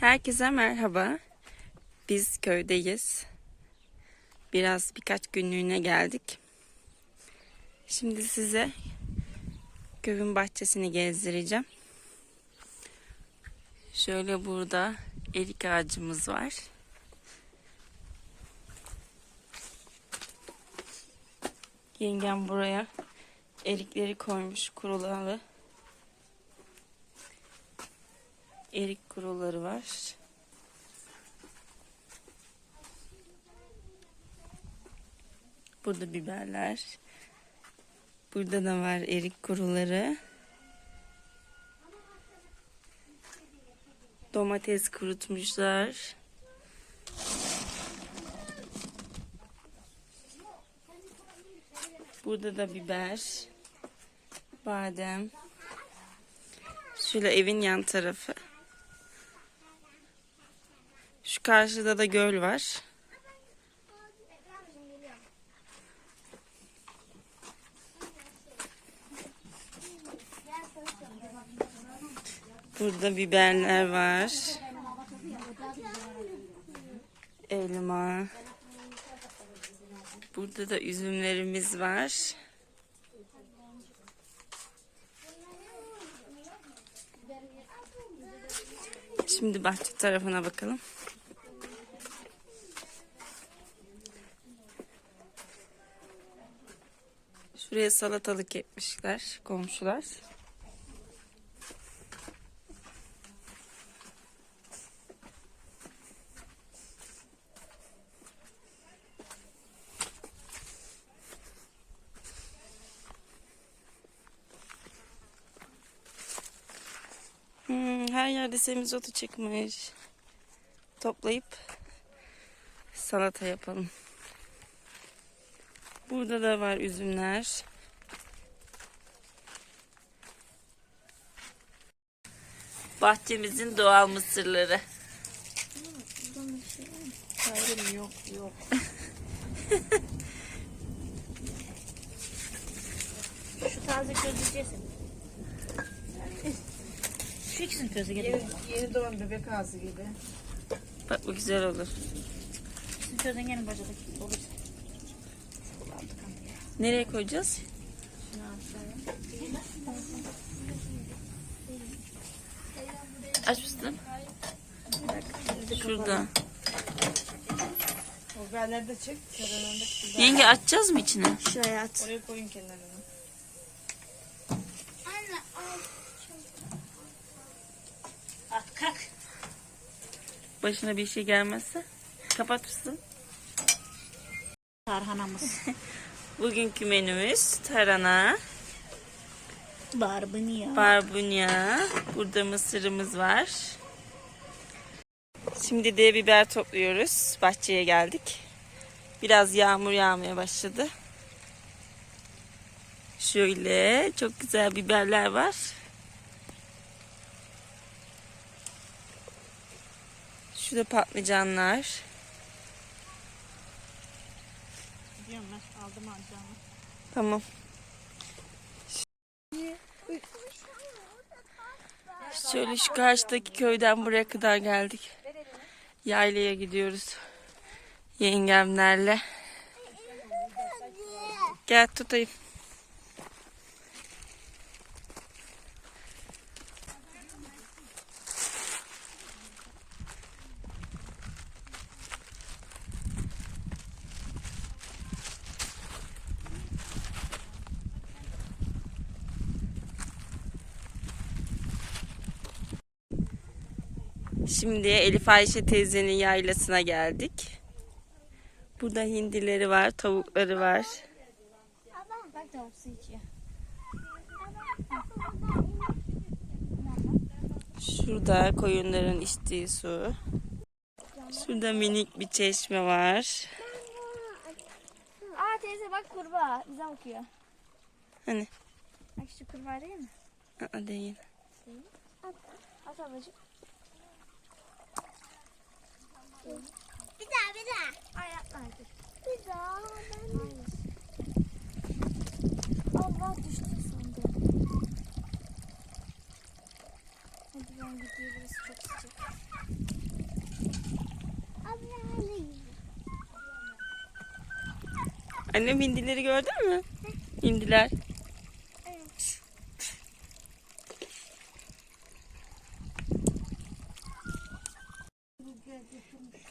Herkese merhaba. Biz köydeyiz. Biraz birkaç günlüğüne geldik. Şimdi size köyün bahçesini gezdireceğim. Şöyle burada erik ağacımız var. Yengem buraya erikleri koymuş kurulalı. Erik kuruları var. Burada biberler. Burada da var erik kuruları. Domates kurutmuşlar. Burada da biber, badem. Şöyle evin yan tarafı. Şu karşıda da göl var. Burada biberler var. Elma. Burada da üzümlerimiz var. Şimdi bahçe tarafına bakalım. Şuraya salatalık ekmişler komşular. Hmm, her yerde semizotu çıkmış. Toplayıp salata yapalım. Burada da var üzümler. Bahçemizin doğal mısırları. Hayır yok yok. Şu taze közü yesin. Şu ikisini közü Yeni, gelin. yeni doğan bebek ağzı gibi. Bak bu güzel olur. Közden gelin bacada. Olur. Nereye koyacağız? Aç mısın? Şurada. O çek. Yenge açacağız mı içine? Şuraya at. Oraya koyun kenarına. At kalk. Başına bir şey gelmezse. Kapat mısın? Tarhanamız. Bugünkü menümüz tarhana, Barbunya. barbunya. Burada mısırımız var. Şimdi de biber topluyoruz. Bahçeye geldik. Biraz yağmur yağmaya başladı. Şöyle çok güzel biberler var. Şurada patlıcanlar. Biliyorum ben. Tamam. Şöyle şu karşıdaki köyden buraya kadar geldik. Yaylaya gidiyoruz. Yengemlerle. Gel tutayım. Şimdi Elif Ayşe teyzenin yaylasına geldik. Burada hindileri var, tavukları var. Şurada koyunların içtiği su. Şurada minik bir çeşme var. Aa teyze bak kurbağa bize bakıyor. Hani? Bak şu kurbağa değil mi? Aa, değil. At ablacığım. Bir daha bir daha. Ay yapma. Bir daha. Hayır. Allah düştü sandım. Hadi ben gideyim burası çok sıcak. Abla. Annem hindileri gördün mü? Hindiler.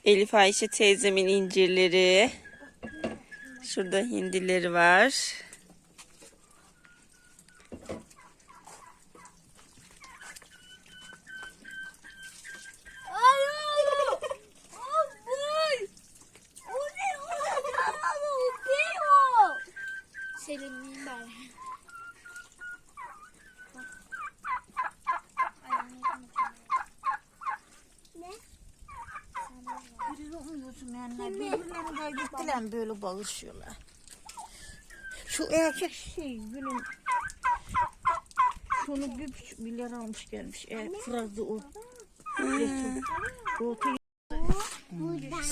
Elif Ayşe teyzemin incirleri. Şurada hindileri var. Ay ay. Ay. O ne o? Ama o değil o. Selim'in bari. Ne? Görüyor yani? Birbirlerine gittiler böyle bağışıyorlar. Şu erkek şey gülüm. Şunu bir buçuk milyar almış gelmiş. E, fırladı o.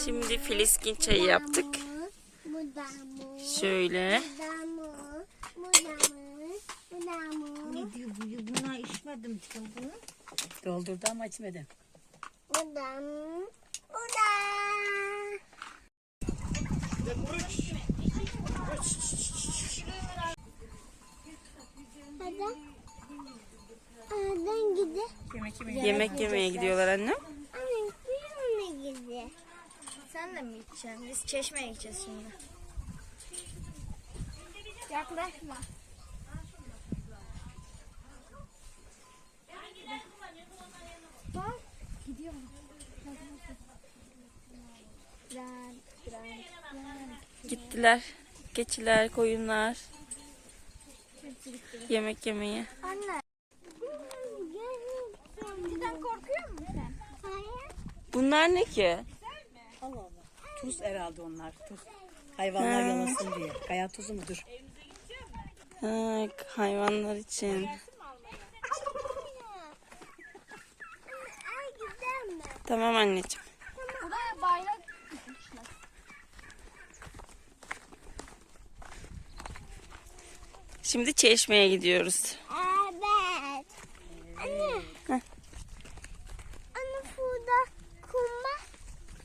Şimdi filiskin çayı yaptık. Şöyle. Ne diyor bu? Buna içmedim. Doldurdu ama içmedi. Bu da mı? Bu da. Oradan gidelim. Yemek yemeye gidiyorlar annem. Anne bir mi gidiyor? Sen de mi gideceksin? Biz çeşmeye gideceğiz şimdi. Yaklaşma. Bak Gittiler. Keçiler, koyunlar. Yemek yemeye. Anne. Sizden korkuyor musun sen? Hayır. Bunlar ne ki? Allah Allah. Tuz herhalde onlar. Tuz. Hayvanlar Ha. yalasın diye. Kaya tuzu mudur? Ha, hayvanlar için. Tamam anneciğim. Buraya bayrak Şimdi çeşmeye gidiyoruz. Evet. Anne. Heh. Anne burada kum var.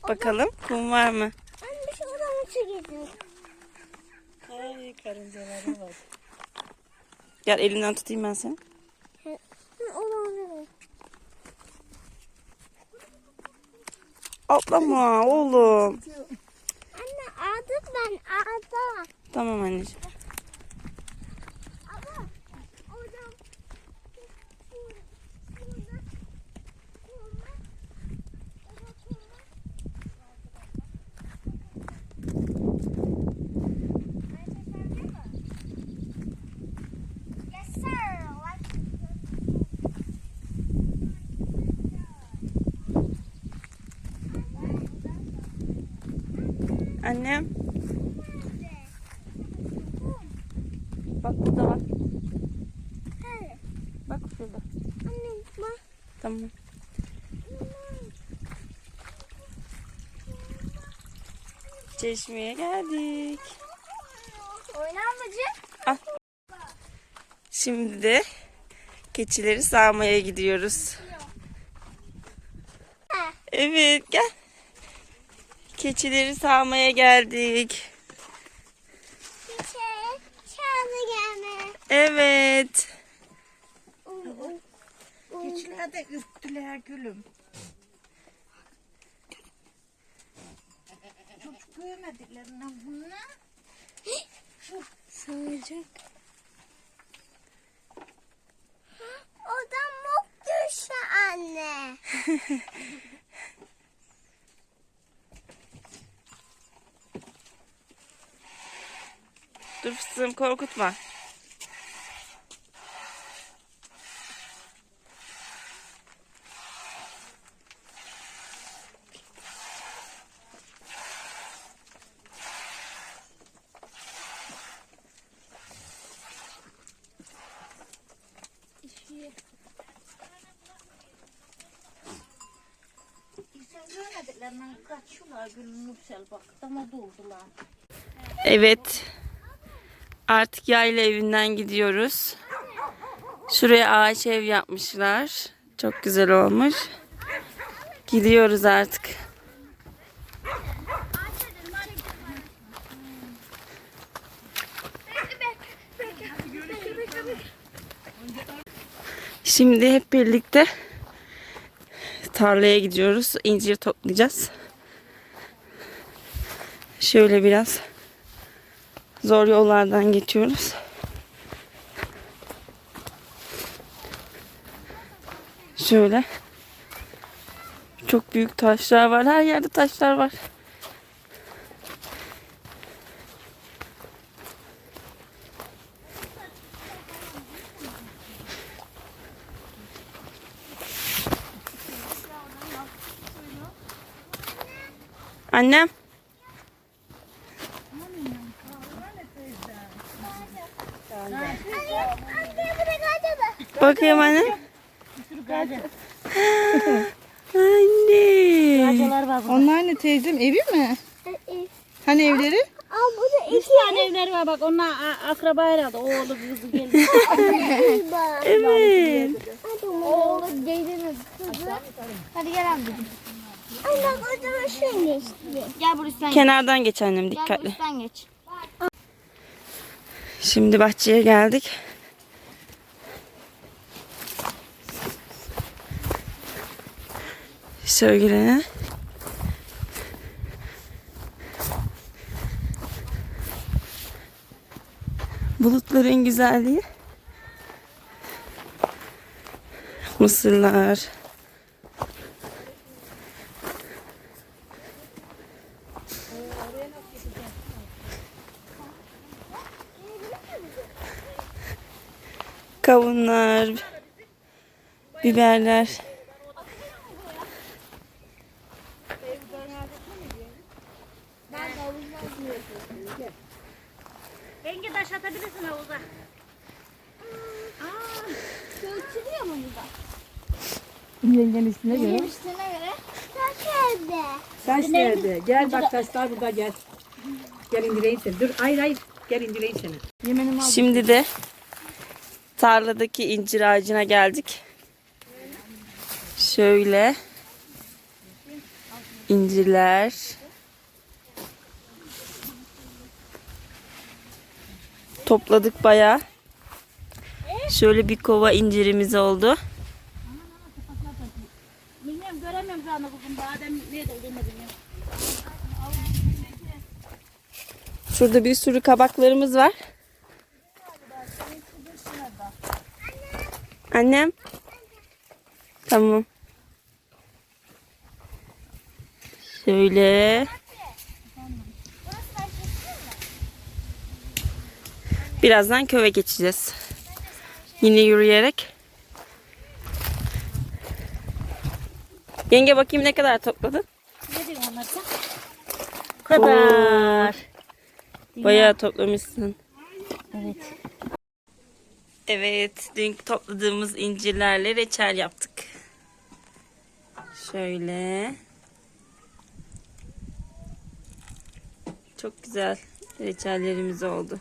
Bakalım kum var mı? Anne şuradan su getir. Ay karıncalara bak. Gel elinden tutayım ben seni. Atlama oğlum. Anne aldım ben aldım. Tamam anneciğim. Ama oradan burada kum var. Orada kum var. Yes sir. Let's Annem. Bak burada bak. Bak şurada. Anne bak. Tamam. Çeşmeye geldik. Oyna ablacığım. Şimdi de keçileri sağmaya gidiyoruz. Evet gel. Keçileri sağmaya geldik. Çiçeğe çağırdı gelme. Evet. Keçiler de ürktüler gülüm. Çocuk lan bunlar. Sağacak. Oradan mok düştü anne. Dur fıstığım korkutma. İnsan Artık yayla evinden gidiyoruz. Şuraya ağaç ev yapmışlar. Çok güzel olmuş. Gidiyoruz artık. Şimdi hep birlikte tarlaya gidiyoruz. İncir toplayacağız. Şöyle biraz zor yollardan geçiyoruz. Şöyle. Çok büyük taşlar var. Her yerde taşlar var. Annem. Bakayım anne. Anne. Onlar ne teyzem evi mi? Hani evleri? Al burada Üç tane evleri var bak onlar a- akraba herhalde. Oğlu kızı gelin. Evet. Oğlu deydiniz kızı. Hadi gel. Ay bak o zaman şöyle işte. Gel bu üstten geç. Kenardan geç annem Gel dikkatli. üstten geç. Şimdi bahçeye geldik. Şöyle. Bulutların güzelliği. Mısırlar. Kavunlar. Biberler. Yenge taş atabilirsin havuza. Ölçülüyor mu burada? Yengenin üstüne göre. Üstüne göre. Taş evde. Taş nerede? Gel bak taşlar burada gel. Gel indireyim seni. Dur hayır hayır. Gel indireyim seni. Şimdi de tarladaki incir ağacına geldik. Şöyle incirler. Topladık bayağı. Şöyle bir kova incirimiz oldu. Bilmiyorum göremiyorum şu anda bugün. Badem nerede demedim ya. Şurada bir sürü kabaklarımız var. Annem. Tamam. Şöyle. Birazdan köye geçeceğiz. Yine yürüyerek. Yenge bakayım ne kadar topladın? Ne diyorsun onlar sen? kadar. Bayağı toplamışsın. Evet. Evet, dün topladığımız incirlerle reçel yaptık. Şöyle. Çok güzel reçellerimiz oldu.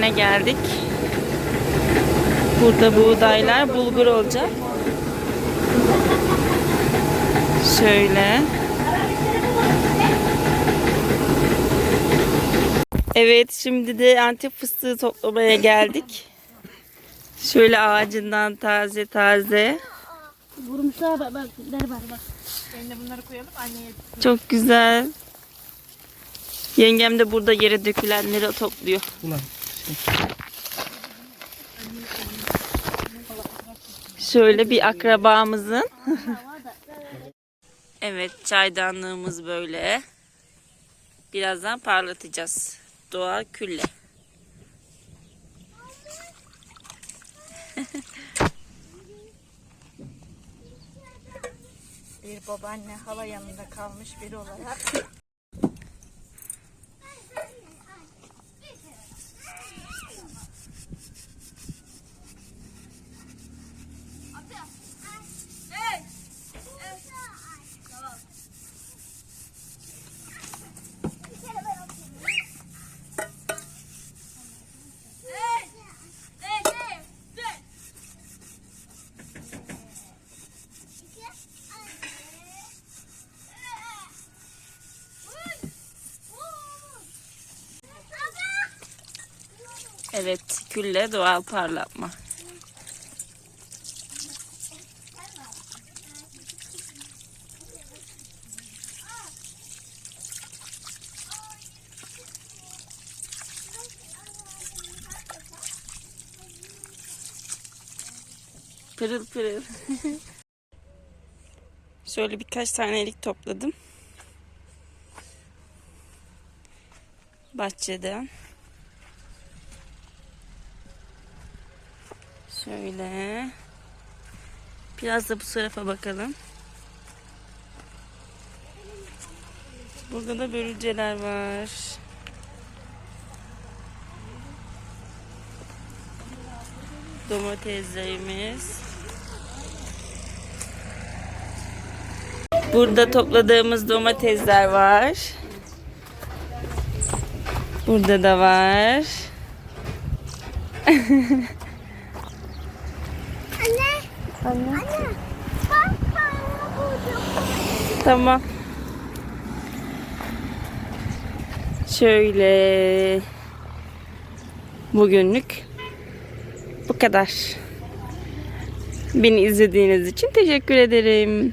Değirmene geldik. Burada buğdaylar bulgur olacak. Şöyle. Evet şimdi de antep fıstığı toplamaya geldik. Şöyle ağacından taze taze. Vurmuşlar bak bak. Ver bak bak. Çok güzel. Yengem de burada yere dökülenleri topluyor. Şöyle bir akrabamızın. evet çaydanlığımız böyle. Birazdan parlatacağız. Doğal külle. Bir babaanne hala yanında kalmış biri olarak. Bir kere Evet, külle doğal parlatma. Pırıl pırıl. Şöyle birkaç tanelik topladım. Bahçeden. Şöyle. Biraz da bu tarafa bakalım. Burada da börülceler var. Domateslerimiz. Burada topladığımız domatesler var. Burada da var. Tamam. Şöyle bugünlük bu kadar. Beni izlediğiniz için teşekkür ederim.